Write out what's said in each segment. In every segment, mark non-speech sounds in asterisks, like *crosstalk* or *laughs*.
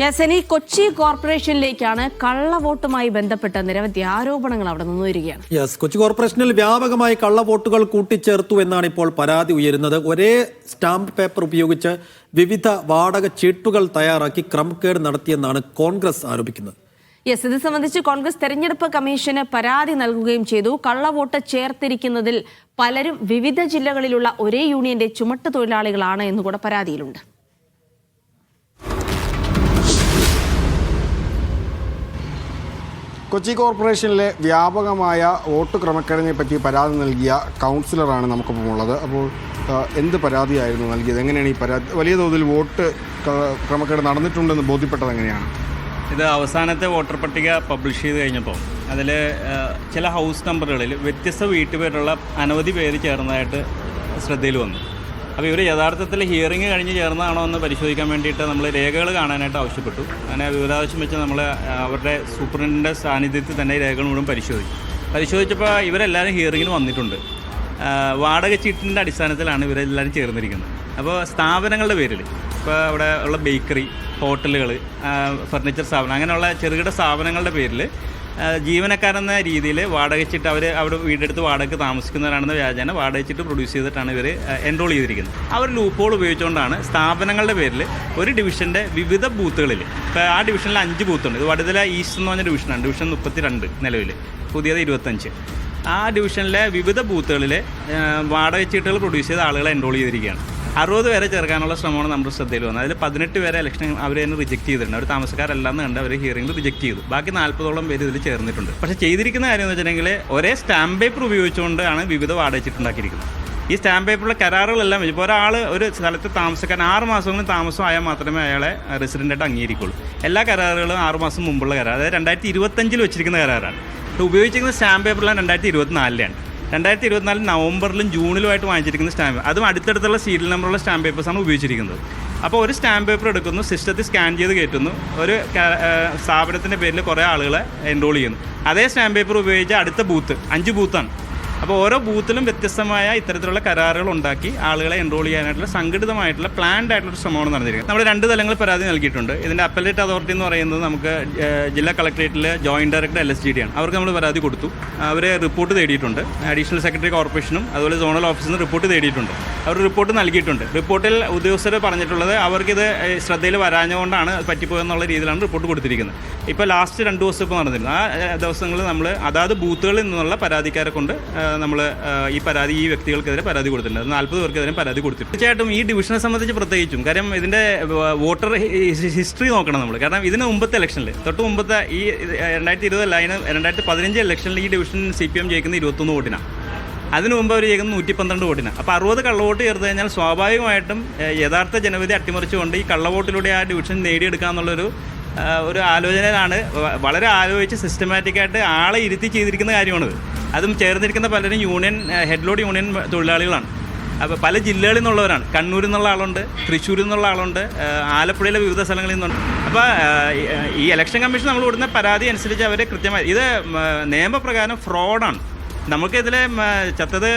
യസനി കൊച്ചി കോർപ്പറേഷനിലേക്കാണ് കള്ളവോട്ടുമായി ബന്ധപ്പെട്ട നിരവധി ആരോപണങ്ങൾ അവിടെ നിന്ന് വരികയാണ് യെസ് കൊച്ചി കോർപ്പറേഷനിൽ വ്യാപകമായി കള്ളവോട്ടുകൾ കൂട്ടിച്ചേർത്തു എന്നാണ് ഇപ്പോൾ പരാതി ഉയരുന്നത്. ഒരേ സ്റ്റാമ്പ് പേപ്പർ ഉപയോഗിച്ച് വിവിധ വാടക ചീട്ടുകൾ തയ്യാറാക്കി ക്രമക്കേട് നടത്തിയെന്നാണ് കോൺഗ്രസ് ആരോപിക്കുന്നത്. യെസ് ഇത് സംബന്ധിച്ച് കോൺഗ്രസ് തെരഞ്ഞെടുപ്പ് കമ്മീഷന് പരാതി നൽകുകയും ചെയ്തു. കള്ളവോട്ട് ചേർത്തിരിക്കുന്നതിൽ പലരും വിവിധ ജില്ലകളിലുള്ള ഒരേ യൂണിയന്റെ ചുമട്ട് തൊഴിലാളികളാണ് എന്നുകൂടെ പരാതിയിലുണ്ട്. കൊച്ചി കോർപ്പറേഷനിലെ വ്യാപകമായ വോട്ട് ക്രമക്കേടിനെ പറ്റി പരാതി നൽകിയ കൗൺസിലറാണ് നമുക്കിപ്പം ഉള്ളത്. അപ്പോൾ എന്ത് പരാതിയായിരുന്നു നൽകിയത്? എങ്ങനെയാണ് ഈ പരാതി? വലിയ തോതിൽ വോട്ട് ക്രമക്കേട് നടന്നിട്ടുണ്ടെന്ന് ബോധ്യപ്പെട്ടത് എങ്ങനെയാണ്? ഇത് അവസാനത്തെ വോട്ടർ പട്ടിക പബ്ലിഷ് ചെയ്ത് കഴിഞ്ഞപ്പോൾ അതിൽ ചില ഹൗസ് നമ്പറുകളിൽ വ്യത്യസ്ത വീട്ടുപേരുള്ള അനവധി പേര് ചേർന്നതായിട്ട് ശ്രദ്ധയിൽ വന്നു. അപ്പോൾ ഇവർ യഥാർത്ഥത്തിൽ ഹിയറിംഗ് കഴിഞ്ഞ് ചേർന്നതാണോ എന്ന് പരിശോധിക്കാൻ വേണ്ടിയിട്ട് നമ്മൾ രേഖകൾ കാണാനായിട്ട് ആവശ്യപ്പെട്ടു. അങ്ങനെ വിവരാവശ്യം വെച്ച് നമ്മൾ അവരുടെ സൂപ്രണ്ടിന്റെ സാന്നിധ്യത്തിൽ തന്നെ രേഖകൾ മുഴുവൻ പരിശോധിച്ചു. പരിശോധിച്ചപ്പോൾ ഇവരെല്ലാവരും ഹിയറിങ്ങിന് വന്നിട്ടുണ്ട്. വാടക ചീട്ടിന്റെ അടിസ്ഥാനത്തിലാണ് ഇവരെല്ലാവരും ചേർന്നിരിക്കുന്നത്. അപ്പോൾ സ്ഥാപനങ്ങളുടെ പേരിൽ ഇപ്പോൾ അവിടെ ഉള്ള ബേക്കറി ഹോട്ടലുകൾ ഫർണിച്ചർ സ്ഥാപനം അങ്ങനെയുള്ള ചെറുകിട സ്ഥാപനങ്ങളുടെ പേരിൽ ജീവനക്കാരെന്ന രീതിയിൽ വാടകച്ചിട്ട് ചീട്ട് അവർ അവിടെ വീടെടുത്ത് വാടകയ്ക്ക് താമസിക്കുന്നവരാണെന്ന വ്യാജേന വാടക ചീട്ട് പ്രൊഡ്യൂസ് ചെയ്തിട്ടാണ് ഇവർ എൻറോൾ ചെയ്തിരിക്കുന്നത്. അവർ ലൂപ്പോൾ ഉപയോഗിച്ചുകൊണ്ടാണ് സ്ഥാപനങ്ങളുടെ പേരിൽ ഒരു ഡിവിഷന്റെ വിവിധ ബൂത്തുകളിൽ ഇപ്പോൾ ആ ഡിവിഷനിൽ അഞ്ച് ബൂത്തുണ്ട്. ഇത് വടുതല ഈസ്റ്റ് എന്ന് പറഞ്ഞ ഡിവിഷനാണ് ഡിവിഷൻ മുപ്പത്തി രണ്ട് നിലവിൽ പുതിയത് ഇരുപത്തഞ്ച്. ആ ഡിവിഷനിലെ വിവിധ ബൂത്തുകളിൽ വാടക ചീട്ടുകൾ പ്രൊഡ്യൂസ് ചെയ്ത ആളുകളെ എൻറോൾ ചെയ്തിരിക്കുകയാണ്. അറുപത് പേരെ ചേർക്കാനുള്ള ശ്രമമാണ് നമ്മുടെ ശ്രദ്ധയിൽ വന്നത്. അതിൽ പതിനെട്ട് പേരെ ഇലക്ഷൻ അവർ തന്നെ റിജക്ട് ചെയ്തിട്ടുണ്ട്. അവർ താമസക്കാരല്ലാന്ന് കണ്ട് അവർ ഹിയറിംഗിൽ റിജക്ട് ചെയ്തു. ബാക്കി നാൽപ്പതോളം പേര് ഇതിൽ ചേർന്നിട്ടുണ്ട്. പക്ഷേ ചെയ്തിരിക്കുന്ന കാര്യം എന്ന് വെച്ചിട്ടുണ്ടെങ്കിൽ ഒരേ സ്റ്റാമ്പ് പേപ്പർ ഉപയോഗിച്ചുകൊണ്ടാണ് വിവിധ വാർഡ് വെച്ചിട്ടുണ്ടാക്കിയിരിക്കുന്നത്. ഈ സ്റ്റാമ്പ് പേപ്പറിലെ കരാറുകളെല്ലാം ഇപ്പോൾ ഒരാൾ ഒരു സ്ഥലത്ത് താമസിക്കാൻ ആറ് മാസങ്ങളും ആയാൽ മാത്രമേ അയാളെ റെസിഡന്റായിട്ട് അംഗീകരിക്കുള്ളൂ. എല്ലാ കരാറുകളും ആറ് മാസം മുമ്പുള്ള കരാർ. അതായത് രണ്ടായിരത്തി ഇരുപത്തഞ്ചിൽ വെച്ചിരിക്കുന്ന കരാറാണ്. ഉപയോഗിച്ചിരിക്കുന്ന സ്റ്റാമ്പ് പേപ്പറിലാണ് രണ്ടായിരത്തി ഇരുപത്തിനാലിലാണ് രണ്ടായിരത്തി ഇരുപത്തിനാല് നവംബറിലും ജൂണിലുമായിട്ട് വാങ്ങിച്ചിരിക്കുന്ന സ്റ്റാമ്പ് അതും അടുത്തടുത്തുള്ള സീരിയൽ നമ്പറുള്ള സ്റ്റാമ്പ് പേപ്പേഴ്സാണ് ഉപയോഗിച്ചിരിക്കുന്നത്. അപ്പോൾ ഒരു സ്റ്റാമ്പ് പേപ്പർ എടുക്കുന്നു സിസ്റ്റത്തിൽ സ്കാൻ ചെയ്ത് കയറ്റുന്നു ഒരു സ്ഥാപനത്തിന്റെ പേരിൽ കുറേ ആളുകളെ എൻറോൾ ചെയ്യുന്നു. അതേ സ്റ്റാമ്പ് പേപ്പർ ഉപയോഗിച്ച് അടുത്ത ബൂത്ത് അഞ്ച് ബൂത്താണ് അപ്പോൾ ഓരോ ബൂത്തിലും വ്യത്യസ്തമായ ഇത്തരത്തിലുള്ള കരാറുകൾ ഉണ്ടാക്കി ആളുകളെ എൻറോൾ ചെയ്യാനായിട്ടുള്ള സംഘടിതമായിട്ടുള്ള പ്ലാൻഡ് ആയിട്ടുള്ള ഒരു ശ്രമമാണ് നടന്നിരിക്കുന്നത്. നമ്മൾ രണ്ട് തലങ്ങളിൽ പരാതി നൽകിയിട്ടുണ്ട്. ഇതിന്റെ അപ്പലേറ്റ് അതോറിറ്റി എന്ന് പറയുന്നത് നമുക്ക് ജില്ലാ കളക്ടറേറ്റിലെ joint director L S G D ആണ്. അവർക്ക് നമ്മൾ പരാതി കൊടുത്തു. അവർ റിപ്പോർട്ട് തേടിയിട്ടുണ്ട്. അഡീഷണൽ സെക്രട്ടറി കോർപ്പറേഷനും അതുപോലെ സോണൽ ഓഫീസിൽ നിന്ന് റിപ്പോർട്ട് തേടിയിട്ടുണ്ട്. അവർ റിപ്പോർട്ട് നൽകിയിട്ടുണ്ട്. റിപ്പോർട്ടിൽ ഉദ്യോഗസ്ഥർ പറഞ്ഞിട്ടുള്ളത് അവർക്കിത് ശ്രദ്ധയിൽ വരാഞ്ഞുകൊണ്ടാണ് പറ്റിപ്പോയെന്നുള്ള രീതിയിലാണ് റിപ്പോർട്ട് കൊടുത്തിരിക്കുന്നത്. ഇപ്പോൾ ലാസ്റ്റ് രണ്ട് ദിവസം ഇപ്പോൾ നടന്നിരുന്നു. ആ ദിവസങ്ങളിൽ നമ്മൾ അതാത് ബൂത്തുകളിൽ നിന്നുള്ള പരാതിക്കാരെ കൊണ്ട് നമ്മൾ ഈ പരാതി ഈ വ്യക്തികൾക്കെതിരെ പരാതി കൊടുത്തിട്ടുണ്ട്. നാൽപ്പത് പേർക്കെതിരെ പരാതി കൊടുത്തിട്ടുണ്ട്. തീർച്ചയായിട്ടും ഈ ഡിവിഷനെ സംബന്ധിച്ച് പ്രത്യേകിച്ചും കാരണം ഇതിന്റെ വോട്ടർ ഹിസ്റ്ററി നോക്കണം നമ്മൾ കാരണം ഇതിന് മുമ്പത്തെ ഇലക്ഷനിൽ തൊട്ട് മുമ്പത്തെ ഈ രണ്ടായിരത്തി ഇരുപതല്ല അതിന് രണ്ടായിരത്തി പതിനഞ്ച് ഇലക്ഷനിൽ ഈ ഡിവിഷൻ സി പി എം ജയിക്കുന്ന ഇരുപത്തൊന്ന് വോട്ടിനാണ് അതിനു മുമ്പ് അവർ ചെയ്യുന്നത് നൂറ്റി പന്ത്രണ്ട് വോട്ടിന്. അപ്പോൾ അറുപത് കള്ളവോട്ട് ചേർത്ത് കഴിഞ്ഞാൽ സ്വാഭാവികമായിട്ടും യഥാർത്ഥ ജനവിധി അട്ടിമറിച്ചുകൊണ്ട് ഈ കള്ളവോട്ടിലൂടെ ആ ഡിവിഷൻ നേടിയെടുക്കുക എന്നുള്ളൊരു ഒരു ആലോചനയിലാണ് വളരെ ആലോചിച്ച് സിസ്റ്റമാറ്റിക്കായിട്ട് ആളെ ഇരുത്തി ചെയ്തിരിക്കുന്ന കാര്യമാണിത്. അതും ചേർന്നിരിക്കുന്ന പലരും യൂണിയൻ ഹെഡ്ലോഡ് യൂണിയൻ തൊഴിലാളികളാണ്. അപ്പോൾ പല ജില്ലകളിൽ നിന്നുള്ളവരാണ്. കണ്ണൂരിൽ നിന്നുള്ള ആളുണ്ട് തൃശ്ശൂരിൽ നിന്നുള്ള ആളുണ്ട് ആലപ്പുഴയിലെ വിവിധ സ്ഥലങ്ങളിൽ നിന്നുണ്ട്. അപ്പോൾ ഈ ഇലക്ഷൻ കമ്മീഷൻ നമ്മൾ കൊടുക്കുന്ന പരാതി അനുസരിച്ച് അവർ കൃത്യമായി ഇത് നിയമപ്രകാരം ഫ്രോഡാണ് നമുക്കിതിലെ ചത്തത്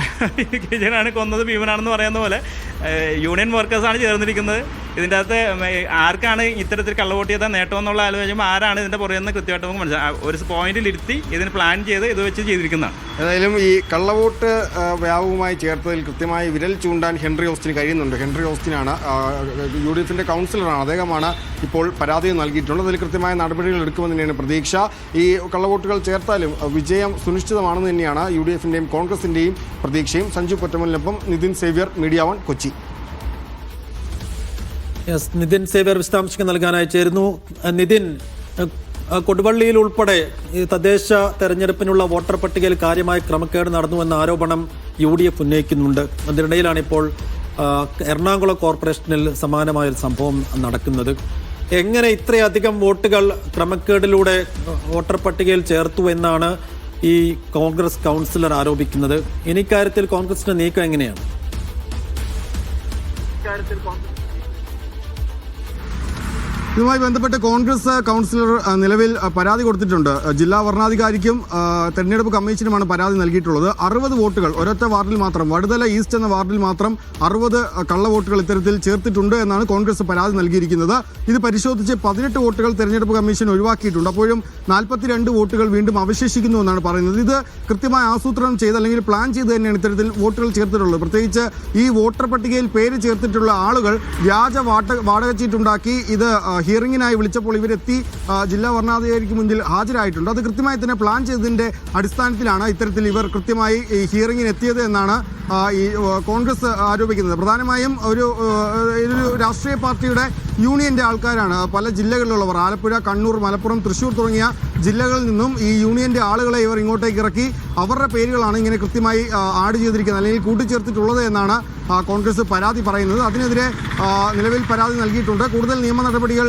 *laughs* കിജനാണ് കൊന്നത് ഭീമനാണെന്ന് പറയുന്ന പോലെ യൂണിയൻ വർക്കേഴ്സാണ് ചേർന്നിരിക്കുന്നത്. ഇതിന്റെ അകത്ത് ആർക്കാണ് ഇത്തരത്തിൽ കള്ളവോട്ട് ചെയ്താൽ നേട്ടം എന്നുള്ള ആലോചിക്കുമ്പോൾ ആരാണ് ഇതിന്റെ പുറകെന്ന് കൃത്യമായിട്ട് നമുക്ക് മനസ്സിലാക്കാം ഒരു പോയിന്റിൽ ഇരുത്തി ഇതിന് പ്ലാൻ ചെയ്ത് ഇത് വെച്ച് ചെയ്തിരിക്കുന്നതാണ്. ഏതായാലും ഈ കള്ളവോട്ട് വ്യാപകമായി ചേർത്തതിൽ കൃത്യമായി വിരൽ ചൂണ്ടാൻ ഹെൻറി ഓസ്റ്റിന് കഴിയുന്നുണ്ട്. ഹെൻറി ഓസ്റ്റിനാണ് യു ഡി എഫിന്റെ കൗൺസിലറാണ്. അദ്ദേഹമാണ് ഇപ്പോൾ പരാതി നൽകിയിട്ടുള്ളത്. അതിൽ കൃത്യമായ നടപടികൾ എടുക്കുമെന്ന് തന്നെയാണ് പ്രതീക്ഷ. ഈ കള്ളവോട്ടുകൾ ചേർത്താലും വിജയം സുനിശ്ചിതമാണെന്ന് തന്നെയാണ് യു ഡി എഫിന്റെയും കോൺഗ്രസിന്റെയും പ്രതീക്ഷയും. സഞ്ജു കൊറ്റമലിനൊപ്പം നിതിൻ സേവ്യർ മീഡിയ വൺ കൊച്ചി. നിതിൻ സേവ്യർ വിശദാംശങ്ങൾ നൽകാനായി ചേരുന്നു. നിതിൻ അഹ് അഹ് കൊടുവള്ളിയിൽ ഉൾപ്പെടെ ഈ തദ്ദേശ തെരഞ്ഞെടുപ്പിനുള്ള വോട്ടർ പട്ടികയിൽ കാര്യമായ ക്രമക്കേട് നടന്നുവെന്ന ആരോപണം യു ഡി എഫ് ഉന്നയിക്കുന്നുണ്ട്. അതിനിടയിലാണ് ഇപ്പോൾ എറണാകുളം കോർപ്പറേഷനിൽ സമാനമായൊരു സംഭവം നടക്കുന്നത്. എങ്ങനെ ഇത്രയധികം വോട്ടുകൾ ക്രമക്കേടിലൂടെ വോട്ടർ പട്ടികയിൽ ചേർത്തു എന്നാണ് ഈ കോൺഗ്രസ് കൗൺസിലർ ആരോപിക്കുന്നത്. ഇനിക്കാര്യത്തിൽ കോൺഗ്രസിന്റെ നീക്കം എങ്ങനെയാണ്? ഇതുമായി ബന്ധപ്പെട്ട് കോൺഗ്രസ് കൗൺസിലർ നിലവിൽ പരാതി കൊടുത്തിട്ടുണ്ട്. ജില്ലാ വരണാധികാരിക്കും തെരഞ്ഞെടുപ്പ് കമ്മീഷനുമാണ് പരാതി നൽകിയിട്ടുള്ളത്. അറുപത് വോട്ടുകൾ ഒരൊറ്റ വാർഡിൽ മാത്രം വടുതല ഈസ്റ്റ് എന്ന വാർഡിൽ മാത്രം അറുപത് കള്ളവോട്ടുകൾ ഇത്തരത്തിൽ ചേർത്തിട്ടുണ്ട് എന്നാണ് കോൺഗ്രസ് പരാതി നൽകിയിരിക്കുന്നത്. ഇത് പരിശോധിച്ച് പതിനെട്ട് വോട്ടുകൾ തെരഞ്ഞെടുപ്പ് കമ്മീഷൻ ഒഴിവാക്കിയിട്ടുണ്ട്. അപ്പോഴും നാൽപ്പത്തിരണ്ട് വോട്ടുകൾ വീണ്ടും അവശേഷിക്കുന്നു എന്നാണ് പറയുന്നത്. ഇത് കൃത്യമായി ആസൂത്രണം ചെയ്ത് അല്ലെങ്കിൽ പ്ലാൻ ചെയ്ത് തന്നെയാണ് ഇത്തരത്തിൽ വോട്ടുകൾ ചേർത്തിട്ടുള്ളത്. പ്രത്യേകിച്ച് ഈ വോട്ടർ പട്ടികയിൽ പേര് ചേർത്തിട്ടുള്ള ആളുകൾ വ്യാജ വാടക ചീട്ടുണ്ടാക്കി ഇത് ഹിയറിംഗിനായി വിളിച്ചപ്പോൾ ഇവരെത്തി ജില്ലാ വരണാധികാരിക്ക് മുന്നിൽ ഹാജരായിട്ടുണ്ട്. അത് കൃത്യമായി തന്നെ പ്ലാൻ ചെയ്തതിന്റെ അടിസ്ഥാനത്തിലാണ് ഇത്തരത്തിൽ ഇവർ കൃത്യമായി ഈ ഹിയറിംഗിന് എത്തിയത് എന്നാണ് ഈ കോൺഗ്രസ് ആരോപിക്കുന്നത്. പ്രധാനമായും ഒരു ഒരു രാഷ്ട്രീയ പാർട്ടിയുടെ യൂണിയന്റെ ആൾക്കാരാണ്. പല ജില്ലകളിലുള്ളവർ. ആലപ്പുഴ കണ്ണൂർ മലപ്പുറം തൃശ്ശൂർ തുടങ്ങിയ ജില്ലകളിൽ നിന്നും ഈ യൂണിയന്റെ ആളുകളെ ഇവർ ഇങ്ങോട്ടേക്ക് ഇറക്കി അവരുടെ പേരുകളാണ് ഇങ്ങനെ കൃത്യമായി ആഡ് ചെയ്തിരിക്കുന്നത്. അല്ലെങ്കിൽ കൂട്ടിച്ചേർത്തിട്ടുള്ളത് എന്നാണ് കോൺഗ്രസ് പരാതി പറയുന്നത്. അതിനെതിരെ നിലവിൽ പരാതി നൽകിയിട്ടുണ്ട്. കൂടുതൽ നിയമ നടപടികൾ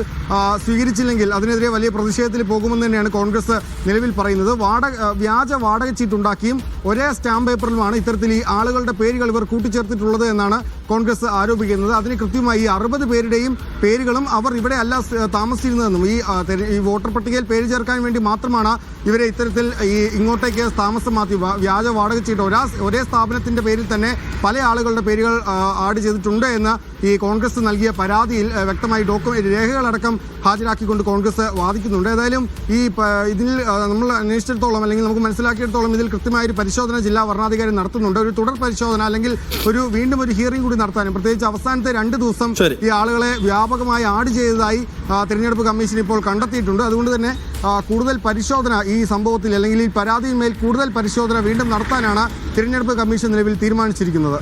സ്വീകരിച്ചില്ലെങ്കിൽ അതിനെതിരെ വലിയ പ്രതിഷേധത്തിൽ പോകുമെന്ന് തന്നെയാണ് കോൺഗ്രസ് നിലവിൽ പറയുന്നത്. വാടക വ്യാജ വാടക ചീട്ടുണ്ടാക്കിയും ഒരേ സ്റ്റാമ്പ് പേപ്പറിലുമാണ് ഇത്തരത്തിൽ ഈ ആളുകളുടെ പേരുകൾ ഇവർ കൂട്ടിച്ചേർത്തിട്ടുള്ളത് എന്നാണ് കോൺഗ്രസ് ആരോപിക്കുന്നത്. അതിന് കൃത്യമായി അറുപത് പേരുടെയും പേരുകളും അവർ ഇവിടെ അല്ല താമസിച്ചിരുന്നതെന്നും ഈ ഈ വോട്ടർ പട്ടികയിൽ പേര് ചേർക്കാൻ വേണ്ടി മാത്രമാണ് ഇവരെ ഇത്തരത്തിൽ ഈ ഇങ്ങോട്ടേക്ക് താമസം മാറ്റി വ്യാജ വാടക ചീട്ട് ഒരാ ഒരേ സ്ഥാപനത്തിന്റെ പേരിൽ തന്നെ പല ആളുകളുടെ പേരുകൾ ആഡ് ചെയ്തിട്ടുണ്ട് എന്ന് ഈ കോൺഗ്രസ് നൽകിയ പരാതിയിൽ വ്യക്തമായി ഡോക്യുമെന്റ് രേഖകളടക്കം ഹാജരാക്കിക്കൊണ്ട് കോൺഗ്രസ് വാദിക്കുന്നുണ്ട്. ഏതായാലും ഈ ഇതിൽ നമ്മൾ അന്വേഷിച്ചിടത്തോളം അല്ലെങ്കിൽ നമുക്ക് മനസ്സിലാക്കിയിടത്തോളം ഇതിൽ കൃത്യമായ ഒരു പരിശോധന ജില്ലാ വരണാധികാരി നടത്തുന്നുണ്ട്. ഒരു തുടർ പരിശോധന അല്ലെങ്കിൽ ഒരു വീണ്ടും ഒരു ഹിയറിംഗ് കൂടി നടത്താനും. പ്രത്യേകിച്ച് അവസാനത്തെ രണ്ട് ദിവസം ഈ ആളുകളെ വ്യാപകമായി ആഡ് ചെയ്തതായി തിരഞ്ഞെടുപ്പ് കമ്മീഷൻ ഇപ്പോൾ കണ്ടെത്തിയിട്ടുണ്ട്. അതുകൊണ്ട് തന്നെ കൂടുതൽ പരിശോധന ഈ സംഭവത്തിൽ അല്ലെങ്കിൽ ഈ പരാതിയിന്മേൽ കൂടുതൽ പരിശോധന വീണ്ടും നടത്താനാണ് തിരഞ്ഞെടുപ്പ് കമ്മീഷൻ നിലവിൽ തീരുമാനിച്ചിരിക്കുന്നത്.